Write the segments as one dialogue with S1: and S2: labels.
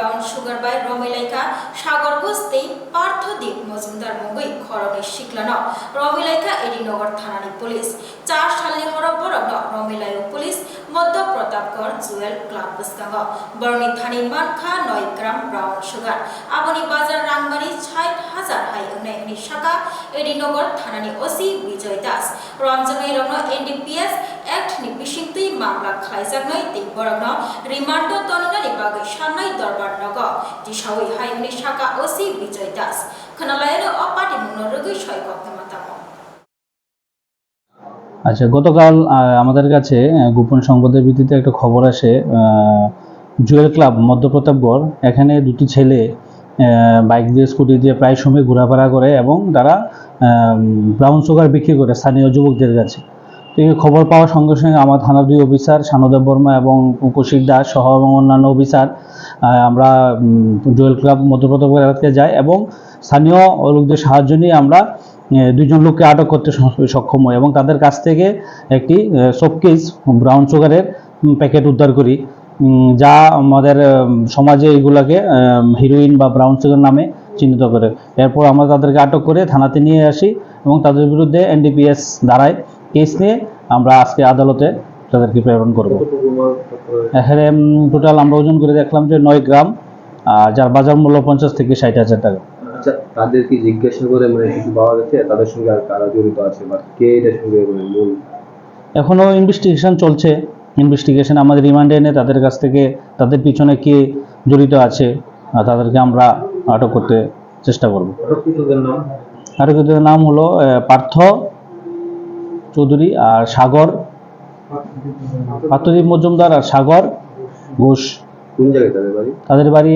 S1: Brown sugar বাই রমিলাইকা, সাগর গোস্তি পার্থদীপ মজুমদার মঙ্গই খরণে শিকলান রমিলাইকা এডিনগর থানানি পুলিশ। চার সালে হরবরগ্ন রমিলাই পুলিশ, মধ্য প্রতাপগড় জুয়েল ক্লাব বুসকাঙ্গ বরণী থানি মানখা নয়গ্রাম ব্রাউন সুগার। আবনি বাজার রাংবানি ষাট হাজার হাই অনায়নি শাখা। এডিনগর থানানি ওসি বিজয় দাস। রমজনই রগ্ন এনডিপিএস অ্যাক্ট নি বিশিং তুই মামলা খাইজাক নয় তিন বরগ্ন। রিমান্ড তননানি বাগে সান্নাই দরবার হাইমনি শাখা ওসি বিজয় দাস। খনালয়ের অপাটি মনোরোগী
S2: আচ্ছা গতকাল আমাদের কাছে গোপন সংবাদের ভিত্তিতে একটা খবর আসে জুয়েল ক্লাব, মধ্যপ্রতাপগড়। এখানে দুটি ছেলে বাইক দিয়ে, স্কুটি দিয়ে প্রায় সময় ঘোরাফেরা করে এবং তারা ব্রাউন সুগার বিক্রি করে স্থানীয় যুবকদের কাছে। এই খবর পাওয়ার সঙ্গে সঙ্গে আমার থানার দুই অফিসার সানদেব বর্মা এবং কৌশিক দাস সহ এবং অন্যান্য অফিসার আমরা জুয়েল ক্লাব মধ্যপ্রতাপগড় এলাকাতে যাই এবং স্থানীয় লোকদের সাহায্য নিয়ে আমরা দুজন লোককে আটক করতে সক্ষম হই এবং তাদের কাছ থেকে একটি শোকেস ব্রাউন সুগারের প্যাকেট উদ্ধার করি। যা আমাদের সমাজে এগুলাকে হিরোইন বা ব্রাউন সুগার নামে চিহ্নিত করে। এরপর আমরা তাদেরকে আটক করে থানাতে নিয়ে আসি এবং তাদের বিরুদ্ধে এনডিপিএস ধারায় কেস নিয়ে আমরা আজকে আদালতে তাদেরকে প্রেরণ করব। এখানে টোটাল আমরা ওজন করে দেখলাম যে নয় গ্রাম আর যার বাজার মূল্য পঞ্চাশ থেকে ষাট হাজার টাকা।
S3: আচ্ছা তাদের জিজ্ঞাসা করে মানে কিছু পাওয়া গেছে? তাদের সঙ্গে আর কারা জড়িত আছে? বা কে এটার সঙ্গে মানে মূল?
S2: এখনও ইনভেস্টিগেশন চলছে। ইনভেস্টিগেশন আমাদের রিমান্ডে এনে তাদের কাছ থেকে তাদের পিছনে কে জড়িত আছে তাদেরকে আমরা আটক করতে চেষ্টা করব।
S3: আটককৃতদের নাম?
S2: হলো পার্থ চৌধুরী আর সাগর পার্থদীপ মজুমদার আর সাগর ঘোষ।
S3: তাদের বাড়ি?
S2: তাদের বাড়ি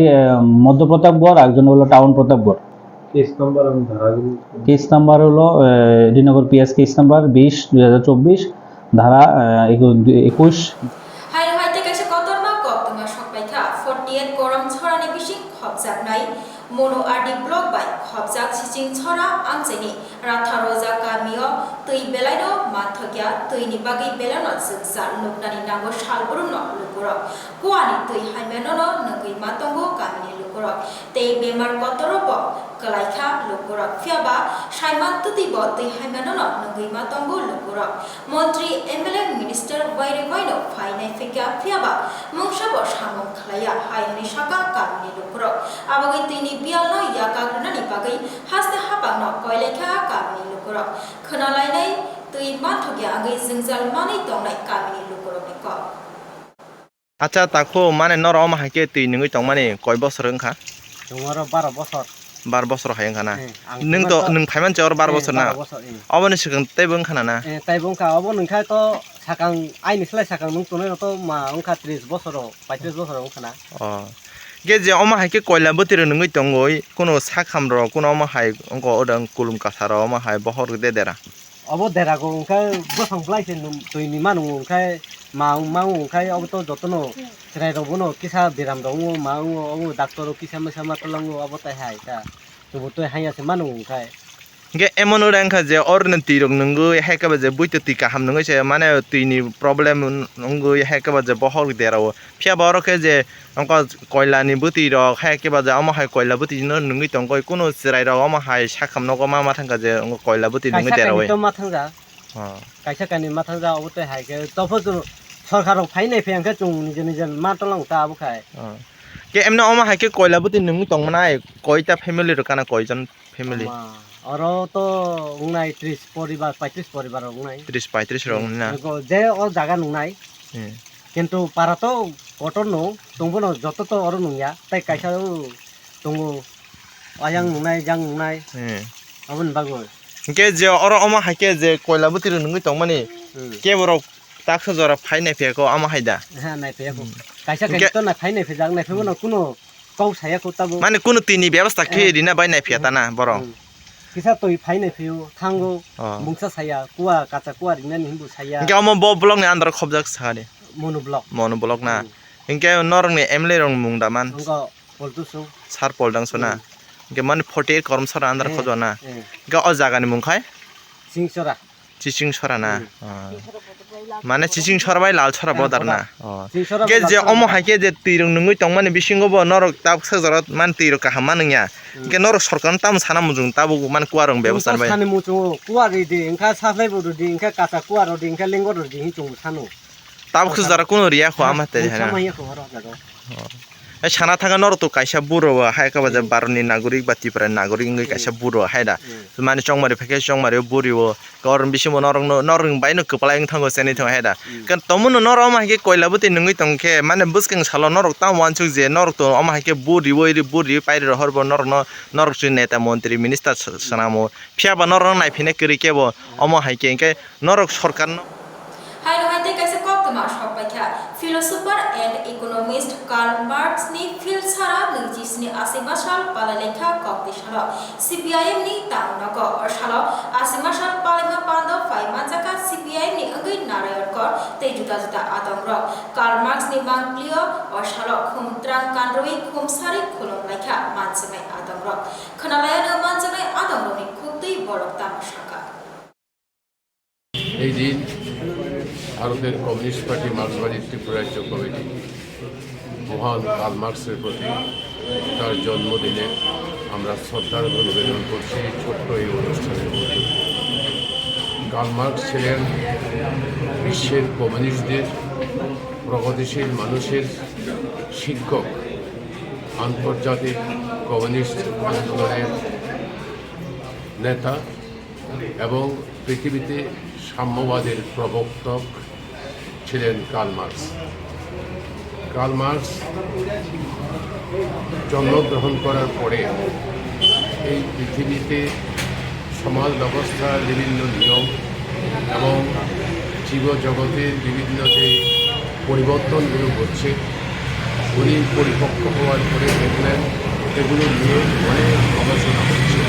S2: মধ্য প্রতাপগড় একজন হলো টাউন প্রতাপগড়।
S3: কেস নাম্বার
S2: হলো ডিনগর পিএস কেস নাম্বার বিশ দুই হাজার চব্বিশ ধারা একুশ
S1: নাই। mono adi block by khobja chiching chora ancheni ratha roja kamio tui belairo mathogya tui ni bagi belano juksa loknani nango shalburu no lukuro kuani tui haimeno no nungui matongo kamini lukuro tei bemar kotoro bo kalaikha lukuro phiaba shaiman tuti bo tui haimeno no nungui matongo lukuro মন্ত্রী MLA minister বাইরে বাইন ফাইনাই ফেকা ফিয়াবা মংসাব সামন খালাইয়া হাইনি সাকা কামিনী লুকুরক হাবাগই তিনি বিয়াল ন ইয়া কাগ্রনানি বাগই হাসতে হাবাং ন কয়লেখা কামিনি লোকরক খনালাইনাই তুই মাথকে আগে জংজাল মানি তংনাই কামিনি লোকরক ক
S4: আচ্ছা তাকো মানে নরম হাকে তুই নঙ্গই তং মানে কয় বছর ওংখা
S5: তোমার 12 বছর
S4: বার বছর হাই ওংখা না নং তো নং ফাইমান চর
S5: বার বছর না
S4: অবনি সিকন তাইবো ওংখা না
S5: তাইবো ওংখা অব নংখা তো সাকাং আইনি সেলাই সাকাং নং তো তো মা ওংখা 30 বছর 35 বছর ওংখা না
S4: অ অমাহাইকে কয়লা বতির নोंङै তঙ্গই কোনো সাখাম র কোনো অমাহাই অঙ্ক ওদং কুলুম কাথার অমাহাই বহর দে দেরা
S5: অব দেরাগো ওংখা বসং ফ্লাইছে তুইনি মানু ওংখা মা মা ওংখা অব তো যতন সেরাই ন কিসা বিরাম দং মা অব ডাক্তার কিসা মসা মাতলং অব তাই হাই তা তবু তো হাই আছে মানু ওংখা
S4: গে এমনও রেঙ্কা যে অর্ণতি রং নঙ্গু হেকাবা যে বুইতে তুই কাহাম নঙ্গু সে মানে তুইনি প্রবলেম নঙ্গু হেকাবা যে বহর দেরাও ফিয়া বরকে যে অঙ্ক কয়লানি বুতি রক হেকেবা যে অমাহাই কয়লা বুতি জিনো নঙ্গি তঙ্ক কোনো সেরাই রক অমাহাই সাকাম নগো মা মাথাঙ্কা যে অঙ্ক কয়লা বুতি
S5: নঙ্গি
S4: দেরাও
S5: মাথাঙ্গা
S4: হ্যাঁ
S5: কাইসা কানি মাথাঙ্গা অবতে হাইকে তফত সরকার ফাইনাই ফেয়াঙ্কে চুং নিজে নিজে মাতলাং তা আবু খায়
S4: কে এমনি অমাহাইকে কয়লা বুতি নঙ্গি তংমানাই কয়টা ফ্যামিলির কানা কয়জন ফ্যামিলি
S5: আর তো উংনাই ত্রিশ পরিবার পঁয়ত্রিশ পরিবার উংনাই।
S4: 30 35 রং না?
S5: যে ও জায়গা
S4: হুম।
S5: কিন্তু পারা তো কটন নো তংবো নো যত তো অর নুংয়া তাই কাইসা তংবো আয়াং নুংনাই জাং নুংনাই আমন বাগো।
S4: কে যে অর অমা হাইকে যে কয়লা বুতি নोंङै তংমানি কে বড় তাকস জরা ফাইনাই ফেকো আমা হাইদা
S5: হ্যাঁ নাই পেয়ে কাইসা কাইসা তো না খাই নাই ফে জাং নাই ফেবো না কোনো কৌ সায়া কোতাবো
S4: মানে কোন তিনি ব্যবস্থা খেয়ে দিনা বাইনাই ফিয়াতা না বড়।
S5: কিসা তৈ ফাই নাই ফেও থাঙ্গো
S4: অ
S5: মুংসা সায়া কুয়া কাঁচা কুয়া রিংনানি হিমবু সায়া
S4: ইনকে অমা ব ব্লক নি আন্দার খবজাক সাহারে
S5: মনু ব্লক
S4: মনো ব্লক না ইনকে নরং নি এমলে রং মুং দামান
S5: অঙ্ক পলতুসু
S4: সার পলদাং সনা ge man forty korom sora andar
S5: Eh.
S4: khodo na.
S5: eh.
S4: Ge o jagani mungkhai
S5: singsora
S4: চিচিং সরা না মানে চিচিং সরবাই লাল সরা বদার না কে যে অম হাইকে যে তিরং নুই তং মানে বিশিংগব নরক তাব সাজরত মান তিরক কাহা মানিয়া কে নরক সরকার তাম সানা মুজুং তাবু মানে কুয়ারং ব্যবস্থা বাই।
S5: সানি মুজুং কুয়ারি দি ইনকা সাফলাই বড় দি ইনকা কাঁচা কুয়ার দি ইনকা লেঙ্গর দি হিচুং সানো
S4: তাবু খুজারা কোন রিয়া খো আমাতে হ্যাঁ সানা থাকা নর তো কাইসা বুড়ো হাই কাবা যে বারনি নাগরিক বা ত্রিপুরা নাগরিক কাইসা বুড়ো হাইদা মানে চংমারি ফেকে চংমারি বুড়িও গরম বিসিমো নরং নরং বাইনো কপালাই থাঙ্গো সেনি থাঙ্গো হাইদা কারণ তমুনো নর অমা হাইকে কয়লা বুতি নঙ্গই তংকে মানে বুসকেং সালো নরক তা ওয়ানচুক যে নরক তো অমা হাইকে বুড়িও ইরি বুড়ি পাইরে হরব নরক নরক চুই নেতা মন্ত্রী মিনিস্টার সানামো ফিয়াবা নরক নাইফিনে করি কেবো অমা হাইকে নরক সরকার ন
S1: হাই নহাইতে কাছে কক্তমা সবাইখা ফিলোসোফার ইকোনমিস্ট কার্ল ছাড়া নৈজিসনি আসিমা সাল সাল আসিমা সাল পালেমা পান্দ ফাইমা জাকা সিপিআইএম নি অঙ্গৈ নারায়ণ কর তে জুতা জুতা আদংর কার্ল মার্কস নি বাংলিও ও সাল খুমত্রাং কানরই খুমসারি খুলম লাইখা মানসিমাই আদংর খনালায়ান আদংর নি খুবই বড় তামাশাকা।
S6: এই দিন ভারতের কমিউনিস্ট পার্টি মার্ক্সবাদী ত্রিপুরা রাজ্য কমিটি মহান কার্ল মার্ক্সের প্রতি তার জন্মদিনে আমরা শ্রদ্ধার নিবেদন করছি ছোট্ট এই অনুষ্ঠানের মধ্যে। কার্ল মার্ক্স ছিলেন বিশ্বের কমিউনিস্টদের প্রগতিশীল মানুষের শিক্ষক, আন্তর্জাতিক কমিউনিস্ট আন্দোলনের নেতা এবং পৃথিবীতে সাম্যবাদের প্রবর্তক ছিলেন কার্ল কার্ল মার্কস জন্মগ্রহণ করার পরে এই পৃথিবীতে সমাজ ব্যবস্থার বিভিন্ন নিয়ম এবং জীবজগতের বিভিন্ন যে পরিবর্তনগুলো ঘটছে উনি পরিপক্ক হওয়ার পরে দেখলেন এগুলো নিয়ে অনেক গবেষণা হচ্ছে।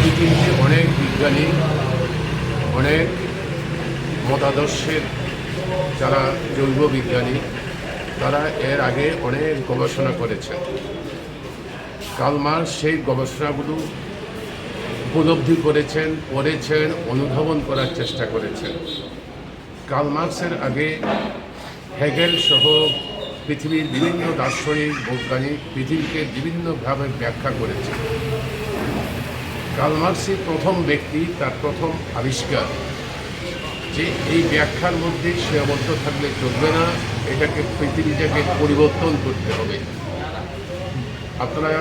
S6: পৃথিবীতে অনেক বিজ্ঞানী, অনেক মতাদর্শের যারা জৈব বিজ্ঞানী তারা এর আগে অনেক গবেষণা করেছেন কালমার সেই গবেষণাগুলো উপলব্ধি করেছেন পড়েছেন অনুধাবন করার চেষ্টা করেছেন। কালমার্কসের আগে হেগেল সহ পৃথিবীর বিভিন্ন দার্শনিক, বৈজ্ঞানিক পৃথিবীকে বিভিন্নভাবে ব্যাখ্যা করেছেন। কালমার্সই প্রথম ব্যক্তি, তার প্রথম আবিষ্কার। যে এই ব্যাখ্যার মধ্যে সীমাবদ্ধ থাকলে চলবে না, এটাকে পৃথিবীটাকে পরিবর্তন করতে হবে। আপনারা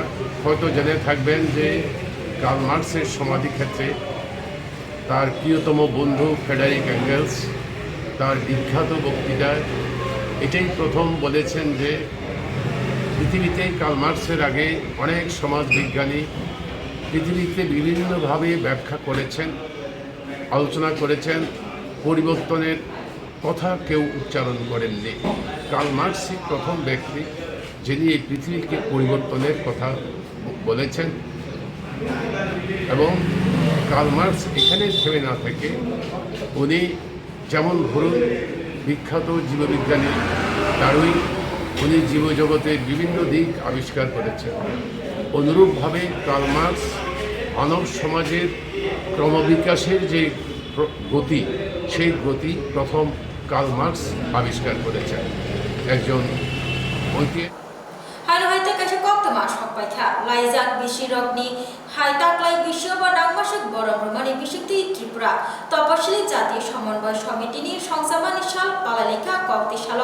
S6: হয়তো জেনে থাকবেন যে কার্ল মার্কসের সমাধিক্ষেত্রে তার প্রিয়তম বন্ধু ফেডারিক অ্যাঙ্গেলস তার বিখ্যাত বক্তৃতায় এটাই প্রথম বলেছেন যে পৃথিবীতে কার্ল মার্কসের আগে অনেক সমাজবিজ্ঞানী পৃথিবীতে বিভিন্নভাবে ব্যাখ্যা করেছেন, আলোচনা করেছেন পরিবর্তনের কথা কেউ উচ্চারণ করেননি। কার্ল মার্কসই প্রথম ব্যক্তি যিনি এই পৃথিবীকে পরিবর্তনের কথা বলেছেন। এবং কার্ল মার্কস এখানে থেমে না থেকে উনি যেমন ধরুন বিখ্যাত জীববিজ্ঞানী ডারউইন, উনি জীবজগতের বিভিন্ন দিক আবিষ্কার করেছেন। অনুরূপভাবে কার্ল মার্কস মানব সমাজের ক্রমবিকাশের যে গতি সেই গতি প্রথম কার্ল মার্কস আবিষ্কার করেছেন। একজন ঐতিহাসিক
S1: হাইতে কাছে হাইতাকলাই বিশ্ব বা বিশুদ্ধি ত্রিপুরা। তপশিলি জাতীয় সমন্বয় সমিতিনি সংসামানি সাল পালালেখা কক্তি সাল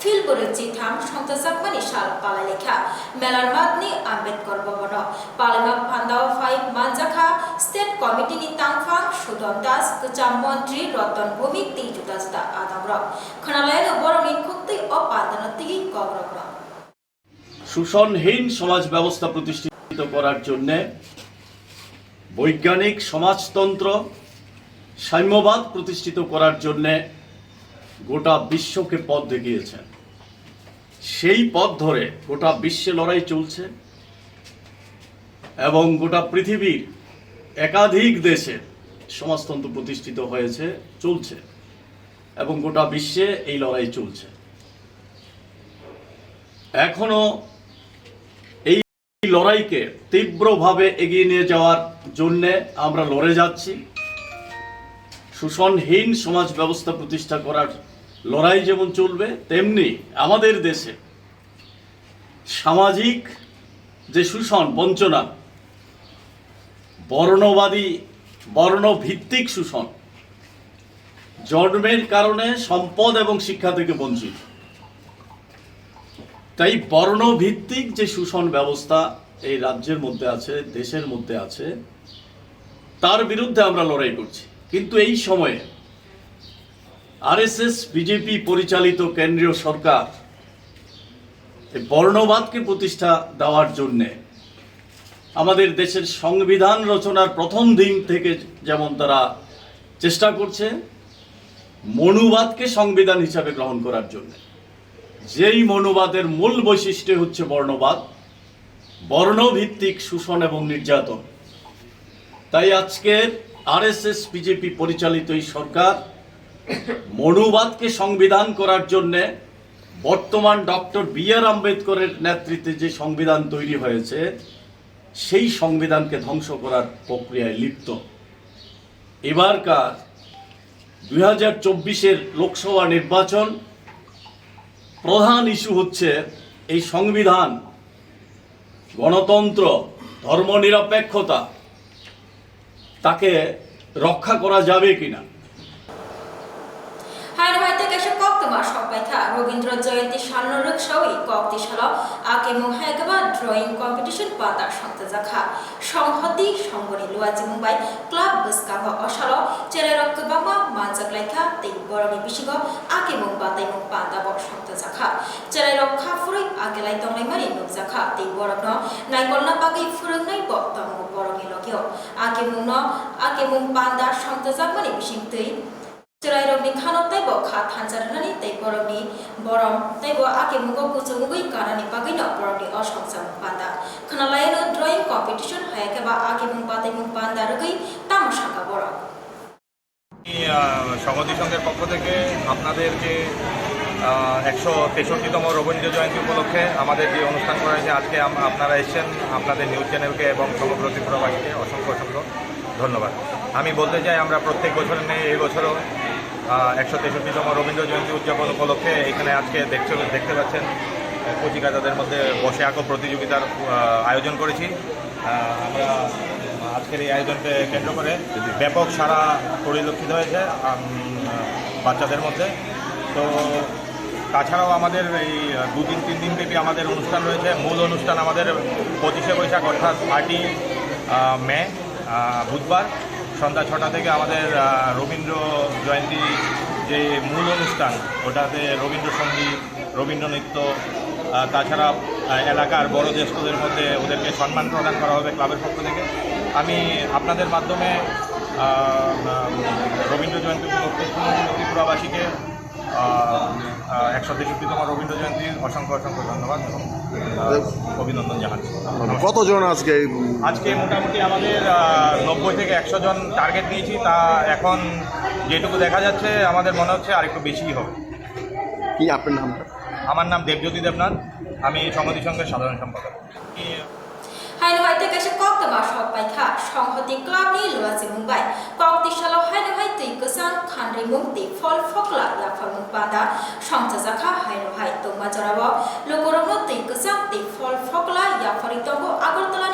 S1: ফিলবরের চিথাম সংসাজাকমানি সাল পালালেখা মেলার মাদনি আম্বেদকর ভবন পালেমা ফান্দাও ফাই, মানজাখা, স্টেট কমিটিনি তাংফাং সুদন দাস, কুচাম মন্ত্রী, রতন ভৌমিক তি জুতা জুতা আদামরক খনালয়ন বরণি খুক্তি ও পাদানতিগি কগ্রগ্র
S7: শোষণহীন সমাজ ব্যবস্থা প্রতিষ্ঠিত করার জন্যে বৈজ্ঞানিক সমাজতন্ত্র সাম্যবাদ প্রতিষ্ঠিত করার জন্যে গোটা বিশ্বকে পথ দেখিয়েছেন। সেই পথ ধরে গোটা বিশ্বে লড়াই চলছে এবং গোটা পৃথিবীর একাধিক দেশে সমাজতন্ত্র প্রতিষ্ঠিত হয়েছে, চলছে এবং গোটা বিশ্বে এই লড়াই চলছে। এখনও এই লড়াইকে তীব্রভাবে এগিয়ে নিয়ে যাওয়ার জন্যে আমরা লড়ে যাচ্ছি। শোষণহীন সমাজ ব্যবস্থা প্রতিষ্ঠা করার লড়াই যেমন চলবে, তেমনি আমাদের দেশে সামাজিক যে শোষণ বঞ্চনা, বর্ণবাদী, বর্ণভিত্তিক শোষণ, জন্মের কারণে সম্পদ এবং শিক্ষা থেকে বঞ্চিত। তাই বর্ণভিত্তিক যে শোষণ ব্যবস্থা এই রাজ্যের মধ্যে আছে, দেশের মধ্যে আছে, তার বিরুদ্ধে আমরা লড়াই করছি। কিন্তু এই সময়ে আরএসএস, বিজেপি পরিচালিত কেন্দ্রীয় সরকার বর্ণবাদকে প্রতিষ্ঠা দেওয়ার জন্যে আমাদের দেশের সংবিধান রচনার প্রথম দিন থেকে যেমন তারা চেষ্টা করছে, মনুবাদকে সংবিধান হিসাবে গ্রহণ করার জন্য। যেই মনোবাদের মূল বৈশিষ্ট্য হচ্ছে বর্ণবাদ, বর্ণভিত্তিক শোষণ এবং নির্যাতন। তাই আজকের আরএসএস বিজেপি পরিচালিত এই সরকার মনুবাদকে সংবিধান করার জন্যে বর্তমান ডক্টর বি আর আম্বেদকরের নেতৃত্বে যে সংবিধান তৈরি হয়েছে, সেই সংবিধানকে ধ্বংস করার প্রক্রিয়ায় লিপ্ত। এবারকার দুই হাজার চব্বিশের লোকসভা নির্বাচন প্রধান ইস্যু হচ্ছে এই সংবিধান, গণতন্ত্র, ধর্মনিরপেক্ষতা, তাকে রক্ষা করা যাবে কিনা?
S1: রবীন্দ্র জয়ন্তী সান্নরক আকে ড্রয়িং কম্পিটিশন পাতা সংতে জাখা সংহতি সংগনি লুয়াজি মুম্বাই, ক্লাব বসকাবা অসাল চেরে রক্কবামা মানজাক লাইখা তেই বিশিগ আকে মুং বাতাই মুং পাতা বক সংতে জাখা চেরে রক্ষা ফুরই আকে লাই তংলাই মারি নুক জাখা তেই বরগ্ন নাইকলনা বাগै ফুরংনাই বক তং বরনি লগিও আকে মুং ন আকে মুং পান্দা সংতে জাকমানি বিশিং তৈ Cerai rok ni khanok tai bo kha thanjar nani tai borok ni borom tai bo ake mugo kuchu mugui kana ni pagai no borok ni osok sam panda khana lai no drawing competition
S8: সংহতি সংঘের পক্ষ থেকে আপনাদেরকে একশো তেষট্টিতম রবীন্দ্র জয়ন্তী উপলক্ষে আমাদের যে অনুষ্ঠান করা হয়েছে, আজকে আপনারা এসেছেন আপনাদের নিউজ চ্যানেলকে এবং সমগ্র ত্রিপুরাবাসীকে অসংখ্য অসংখ্য ধন্যবাদ। আমি বলতে চাই, আমরা প্রত্যেক বছরের নেই এই বছরও একশো তেষট্টিতম রবীন্দ্র জয়ন্তী উদযাপন উপলক্ষে এখানে আজকে দেখতে দেখতে পাচ্ছেন কচিকাতাদের মধ্যে বসে আঁকো প্রতিযোগিতার আয়োজন করেছি। আমরা আজকের এই আয়োজনকে কেন্দ্র করে ব্যাপক সারা পরিলক্ষিত হয়েছে বাচ্চাদের মধ্যে। তো তাছাড়াও আমাদের এই দুদিন, তিন দিন ব্যাপী আমাদের অনুষ্ঠান রয়েছে। মূল অনুষ্ঠান আমাদের পঁচিশে বৈশাখ, অর্থাৎ আটই মে বুধবার। সন্ধ্যা ছটা থেকে আমাদের রবীন্দ্র জয়ন্তী যে মূল অনুষ্ঠান, ওটাতে রবীন্দ্রসঙ্গীত, রবীন্দ্র নৃত্য তাছাড়া এলাকার বড় জ্যেষ্ঠদের মধ্যে ওদেরকে সম্মান প্রদান করা হবে ক্লাবের পক্ষ থেকে। আমি আপনাদের মাধ্যমে রবীন্দ্র জয়ন্তী উপলক্ষে ত্রিপুরাবাসীকে একশো তেষট্টিতম রবীন্দ্র জয়ন্তীর অসংখ্য অসংখ্য ধন্যবাদ এবং অভিনন্দন জানাচ্ছি।
S9: কতজন আজকে
S8: আজকে মোটামুটি আমাদের নব্বই থেকে একশো জন টার্গেট নিয়েছি তা এখন যেটুকু দেখা যাচ্ছে আমাদের মনে হচ্ছে আরেকটু বেশিই হবে।
S9: কি আপনার নামটা?
S8: আমার নাম দেবজ্যোতি দেবনাথ আমি সংগতি সংঘের সাধারণ সম্পাদক।
S1: হাইন Sanghati club luaji mumbai kokti salo hain hai tui kusan khanri mukti fol fokla ya fal mung pada songcha jakha hain hai tongma jarabo lokorongno tui kusan ti fol fokla ya fari tongo agartala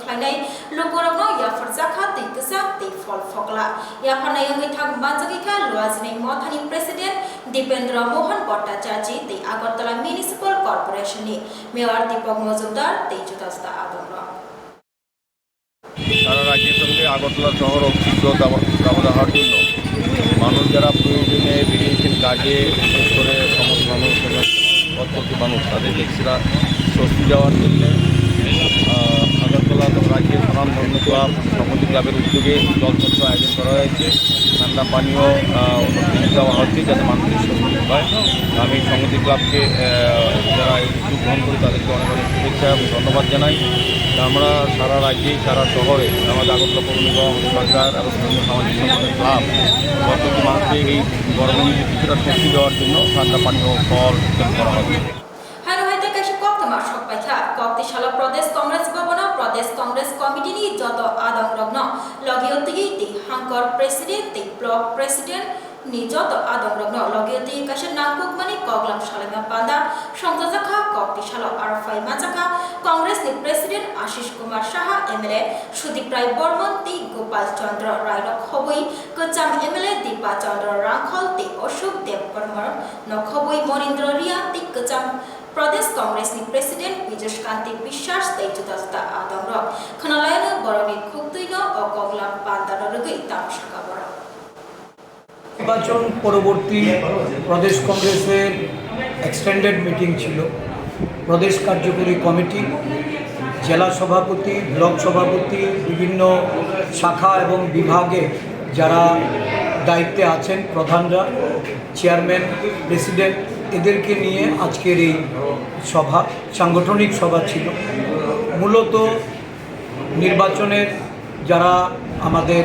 S1: থাংলাই সুখ খাইনাই লোকরগ্ন ইয়াফর জাখা তৈ কুসা তৈ ফল ফকলা ইয়াফানাই অঙ্গৈ থাং বাঞ্জাগিকা লুয়াজিনাই মথানি প্রেসিডেন্ট দীপেন্দ্র মোহন ভট্টাচার্য তৈ আগরতলা মিউনিসিপাল কর্পোরেশননি মেয়র দীপক মজুমদার তৈ জুতাজতা আদমরা
S9: সারা রাজ্যের সঙ্গে আগরতলা শহর শীঘ্র সমাধান জন্য মানুষ যারা প্রয়োজনে বেরিয়েছেন কাজে, বিশেষ করে সমস্ত মানুষ প্রত্যেকটি মানুষ, তাদের কিছুটা স্বস্তি দেওয়ার জন্য রাজ্যের সাধারণ ধর্ম ক্লাব সমিতি ক্লাবের উদ্যোগে জলছত্র আয়োজন করা হয়েছে। ঠান্ডা পানীয় অন্য দেওয়া হচ্ছে যাতে মানুষের স্বস্তি হয়। আমি সমিতি ক্লাবকে যারা উদ্যোগ গ্রহণ করি তাদেরকে অনেক অনেক শুভেচ্ছা এবং ধন্যবাদ জানাই। আমরা সারা রাজ্যে সারা শহরে আমাদের আগরতলা পৌর সরকার এবং বিভিন্ন সামাজিক সংগঠনের ক্লাব প্রত্যেকটি মানুষকে এই গরমের মধ্যে কিছুটা স্বস্তি দেওয়ার জন্য ঠান্ডা পানীয় ফল করা হচ্ছে।
S1: কক্তিশালা প্রদেশ প্রদেশ কংগ্রেস কমিটিনি যত আদং রগ্ন লগিয়তি তি হাঙ্কর প্রেসিডেন্ট, তি ব্লক প্রেসিডেন্ট ni যত আদং কাছে নাংকুক মানে কগলাম সালেমা পান্দা সংযোজকা কক্তিশালা আরফাই মাজাকা, কংগ্রেস নি প্রেসিডেন্ট আশিস কুমার সাহা এমএলএ সুদীপ রায় বর্মন, তি গোপাল চন্দ্র রায় খবই কচাম এমএলএ দীপা চন্দ্র রাংখল তি অশোক দেব বর্মন নখবই, মনীন্দ্র রিয়া, তি কচাম কান্তি বিশ্বাস তৈ জুদা জুদা আদম রক খনালায়ন বরনি খুবতৈন ও কগলাম পান্দার রগৈ তামসাকা বড়।
S10: নির্বাচন পরবর্তী প্রদেশ কংগ্রেসের এক্সটেন্ডেড মিটিং ছিল। প্রদেশ কার্যকরী কমিটি, জেলা সভাপতি, ব্লক সভাপতি, বিভিন্ন শাখা এবং বিভাগে যারা দায়িত্বে আছেন প্রধানরা চেয়ারম্যান প্রেসিডেন্ট এদেরকে নিয়ে আজকের এই সভা, সাংগঠনিক সভা ছিল। মূলত নির্বাচনের যারা আমাদের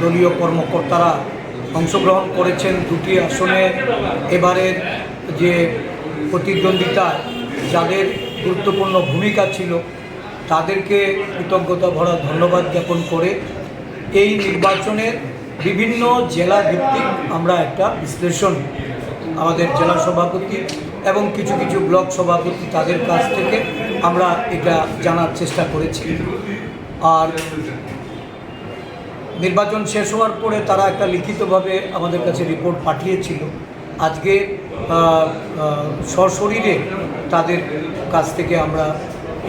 S10: দলীয় কর্মকর্তারা অংশগ্রহণ করেছেন দুটি আসনে, এবারের যে প্রতিদ্বন্দ্বিতা যাদের গুরুত্বপূর্ণ ভূমিকা ছিল, তাদেরকে কৃতজ্ঞতা ভরা ধন্যবাদ জ্ঞাপন করে এই নির্বাচনের বিভিন্ন জেলা ভিত্তিক আমরা একটা বিশ্লেষণ আমাদের জেলা সভাপতি এবং কিছু কিছু ব্লক সভাপতি তাদের কাছ থেকে আমরা এটা জানার চেষ্টা করেছি। আর নির্বাচন শেষ হওয়ার পরে তারা একটা লিখিতভাবে আমাদের কাছে রিপোর্ট পাঠিয়েছিল। আজকে সশরীরে তাদের কাছ থেকে আমরা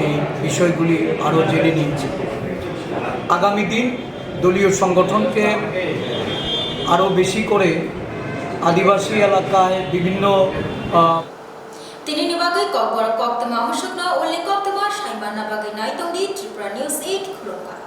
S10: এই বিষয়গুলি আরও জেনে নিয়েছি। আগামী দিন দলীয় সংগঠনকে আরও বেশি করে আদিবাসী এলাকায় বিভিন্ন
S1: তিনি নিবাগে ককবর কক্তমা অংশগ্ন উল্লেখ কক্তমা সাইমান নাবাগৈ নাইতংদি ত্রিপুরা নিউজ এইট খুলকা